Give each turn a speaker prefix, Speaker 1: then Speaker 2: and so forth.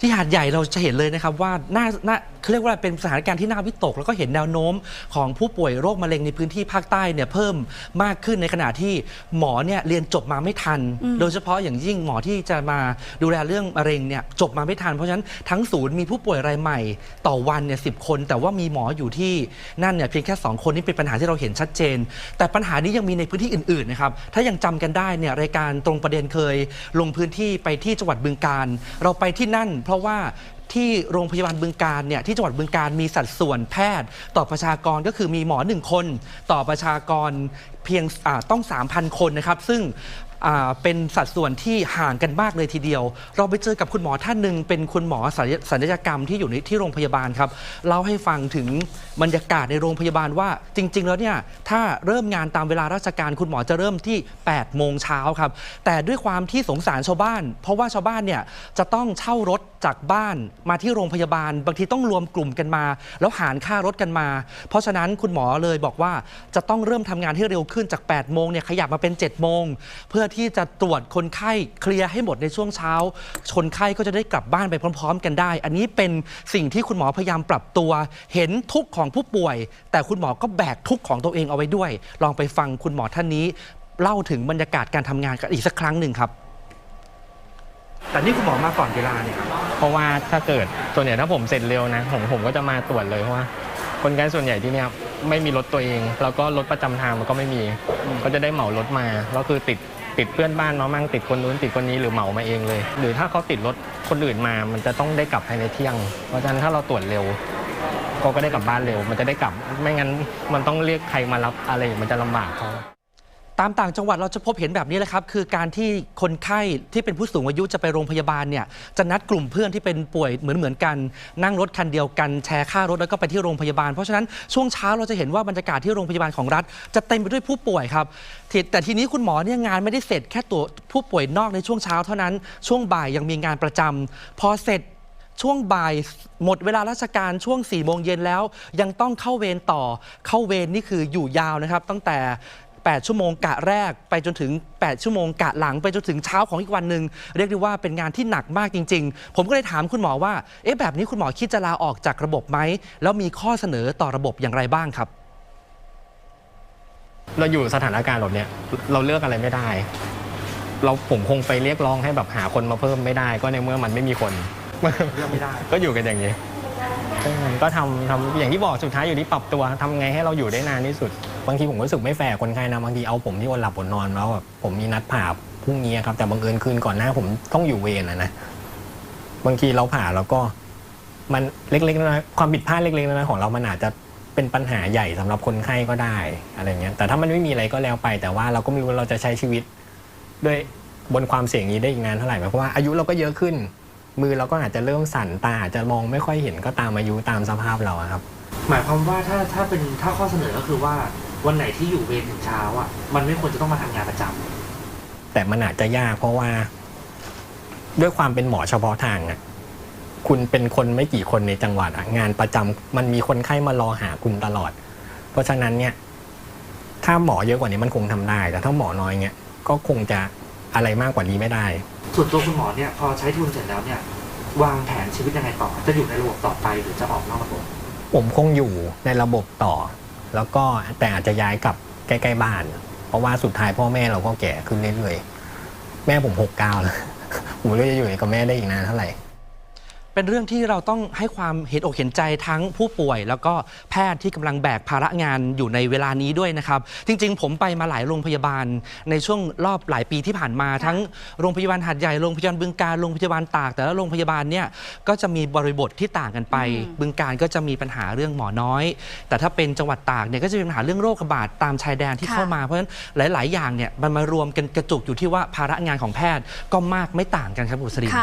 Speaker 1: ที่หาดใหญ่เราจะเห็นเลยนะครับว่าหน้าหน้าเขาเรียกว่าเป็นสถานการณ์ที่น่าวิตก แล้วก็เห็นแนวโน้มของผู้ป่วยโรคมะเร็งในพื้นที่ภาคใต้เนี่ยเพิ่มมากขึ้นในขณะที่หมอเนี่ยเรียนจบมาไม่ทัน โดยเฉพาะอย่างยิ่งหมอที่จะมาดูแลเรื่องมะเร็งเนี่ยจบมาไม่ทัน เพราะฉะนั้นทั้งศูนย์มีผู้ป่วยรายใหม่ ต่อวันเนี่ยสิคน แต่ว่ามีหมออยู่ที่นั่นเนี่ยเพียงแค่ 2 คนนี่เป็นปัญหาที่เราเห็นชัดเจน แต่ปัญหานี้ยังมีในพื้นที่อื่นๆนะครับถ้ายังจำกันได้เนี่ยรายการตรงประเด็นเคย ลงพื้นที่ไปที่จังหวัดบึงการ เราไปที่นั่น เพราะว่า ที่โรงพยาบาลบึงการเนี่ยที่จังหวัดบึงการมีสัดส่วนแพทย์ ต่อประชากรก็คือมีหมอหนึ่งคน ต่อประชากรเพียงต้อง 3,000 คนนะครับ ซึ่ง เป็นสัดส่วนที่ห่างกันมากเลยทีเดียว เราไปเจอกับคุณหมอท่านหนึ่งเป็นคุณหมอศัลยศัลยกรรมที่อยู่ในที่โรงพยาบาลครับเล่าให้ฟังถึงบรรยากาศในโรงพยาบาลว่าจริง ๆ แล้วเนี่ยถ้าเริ่มงานตามเวลาราชการคุณหมอจะเริ่มที่ 8 โมงเช้าครับ แต่ด้วยความที่สงสารชาวบ้าน เพราะว่าชาวบ้านเนี่ยจะต้องเช่ารถจากบ้านมาที่โรงพยาบาล บางทีต้องรวมกลุ่มกันมา แล้วหารค่ารถกันมา เพราะฉะนั้นคุณหมอเลยบอกว่าจะต้องเริ่มทำงานให้เร็วขึ้นจาก 8 โมงเนี่ยขยับมาเป็น 7 โมง เพื่อที่จะตรวจคนไข้เคลียร์ให้หมดในช่วงเช้า คนไข้ก็จะได้กลับบ้านไปพร้อม ๆ กันได้ อันนี้เป็นสิ่งที่คุณหมอพยายามปรับตัว เห็นทุกข์ของผู้ป่วย แต่คุณหมอก็แบกทุกข์ของตัวเองเอาไว้ด้วย ลองไปฟังคุณหมอท่านนี้ เล่าถึงบรรยากาศการทำงานกันอีกสักครั้งหนึ่งครับแต่นี่คุณหมอมาก่อนเวลาเนี่ยครับ
Speaker 2: เพราะว่าถ้าเกิดส่วนใหญ่ถ้าผมเสร็จเร็วนะผมผมก็จะมาตรวจเลยเพราะว่า คนไข้ส่วนใหญ่ที่เนี่ยไม่มีรถตัวเอง แล้วก็รถประจำทางมันก็ไม่มี ก็จะได้เหมารถมาแล้วคือติด ติดเพื่อนบ้านมามั่งติดคนนู้นติดคนนี้หรือเหมามาเองเลย หรือถ้าเขาติดรถคนอื่นมา มันจะต้องได้กลับภายในเที่ยง เพราะฉะนั้นถ้าเราตรวจเร็วก็ก็ได้กลับบ้านเร็ว มันจะได้กลับ ไม่งั้นมันต้องเรียกใครมารับอะไรมันจะลำบากเขา
Speaker 1: ตามต่างจังหวัดเราจะพบเห็นแบบนี้แหละครับ คือการที่คนไข้ที่เป็นผู้สูงอายุจะไปโรงพยาบาลเนี่ยจะนัดกลุ่มเพื่อนที่เป็นป่วยเหมือนเหมือนๆกัน นั่งรถคันเดียวกันแชร์ค่ารถแล้วก็ไปที่โรงพยาบาล เพราะฉะนั้นช่วงเช้าเราจะเห็นว่าบรรยากาศที่โรงพยาบาลของรัฐ จะเต็มไปด้วยผู้ป่วยครับแต่ทีนี้คุณหมอเนี่ยงานไม่ได้เสร็จแค่ตัวผู้ป่วยนอกในช่วงเช้าเท่านั้นช่วงบ่ายยังมีงานประจำพอเสร็จช่วงบ่ายหมดเวลาราชการช่วง4ี่โมงเย็นแล้ว ยังต้องเข้าเวรต่อเข้าเวรนี่คืออยู่ยาวนะครับ ตั้งแต่ 8 ชั่วโมงกะแรก ไปจนถึง 8 ชั่วโมงกะหลังไปจนถึงเช้าของอีกวันหนึ่งเรียกได้ว่าเป็นงานที่หนักมากจริง ๆ ผมก็เลยถามคุณหมอว่าเอ๊ะแบบนี้คุณหมอคิดจะลาออกจากระบบไหมแล้วมีข้อเสนอต่อระบบอย่างไรบ้างครับ
Speaker 2: เราอยู่สถานการณ์แบบเนี้ยเราเลือกอะไรไม่ได้ เราผมคงไปเรียกร้องให้แบบหาคนมาเพิ่มไม่ได้ ก็ในเมื่อมันไม่มีคน
Speaker 1: เลือกไม่ได้
Speaker 2: ก็อยู่กันอย่างนี้เออก็ทำทำอย่างที่บอกสุดท้ายอยู่ที่ปรับตัวทำไงให้เราอยู่ได้นานที่สุด บางทีผมก็รู้สึกไม่แฟร์คนไข้นะบางทีเอาผมที่อดหลับอดนอนแล้วแบบผมมีนัดผ่าพรุ่งนี้ครับ แต่บังเอิญคืนก่อนหน้าผมต้องอยู่เวรนะนะบางทีเราผ่าแล้วก็ มันเล็กๆน้อยๆความผิดพลาดเล็กๆน้อยๆของเรามันอาจจะเป็นปัญหาใหญ่สำหรับคนไข้ก็ได้อะไรเงี้ยแต่ถ้ามันไม่มีอะไรก็แล้วไป แต่ว่าเราก็ไม่รู้ว่าเราจะใช้ชีวิต ด้วยบนความเสี่ยงนี้ได้อีกนานเท่าไหร่ไหมเพราะว่าอายุเราก็เยอะขึ้น มือเราก็อาจจะเริ่มสั่นตาอาจจะมองไม่ค่อยเห็นก็ตามอายุตามสภาพเราครับ
Speaker 1: หมายความว่าถ้าถ้าเป็นถ้าข้อเสนอก็คือว่า วันไหนที่อยู่เวรถึงเช้าอะ มันไม่ควรจะต้องมาทำงานประจำ
Speaker 2: แต่มันอาจจะยากเพราะว่า ด้วยความเป็นหมอเฉพาะทางอะคุณเป็นคนไม่กี่คนในจังหวัดอะงานประจำมันมีคนไข้มารอหาคุณตลอด เพราะฉะนั้นเนี่ย ถ้าหมอเยอะกว่านี้มันคงทำได้ แต่ถ้าหมอน้อยเนี่ยก็คงจะอะไรมากกว่านี้ไม่ได้
Speaker 1: ส่วนตัวคุณหมอเนี่ยพอใช้ทุนเสร็จแล้วเนี่ย วางแผนชีวิตยังไงต่อ จะอยู่ในระบบต่อไปหรือจะออกนอกระบบ
Speaker 2: ผมคงอยู่ในระบบต่อ แล้วก็แต่อาจจะย้ายกลับใกล้ๆบ้าน เพราะว่าสุดท้ายพ่อแม่เราก็แก่ขึ้นเรื่อยๆแม่ผมหกเก้าแล้วผมไม่รู้จะอยู่กับแม่ได้อีกนานเท่าไหร่
Speaker 1: เป็นเรื่องที่เราต้องให้ความเห็นอกเห็นใจทั้งผู้ป่วย แล้วก็แพทย์ที่กำลังแบกภาระงานอยู่ในเวลานี้ด้วยนะครับ จริง ๆ ผมไปมาหลายโรงพยาบาล ในช่วงรอบหลายปีที่ผ่านมา ทั้งโรงพยาบาลหัดใหญ่โรงพยาบาลบึงการโรงพยาบาลตาก แต่ละโรงพยาบาลเนี่ยก็จะมีบริบทที่ต่างกันไป
Speaker 3: อืม
Speaker 1: บึงการก็จะมีปัญหาเรื่องหมอน้อย แต่ถ้าเป็นจังหวัดตากเนี่ยก็จะมีปัญหาเรื่องโรคระบาดตามชายแดนที่
Speaker 3: ค่ะ
Speaker 1: เข้ามาเพราะฉะนั้นหลาย ๆ อย่างเนี่ยมันมารวมกันกระจุกอยู่ที่ว่าภาระงานของแพทย์ก็มากไม่ต่างกันครับบุษรี
Speaker 3: ค่ะ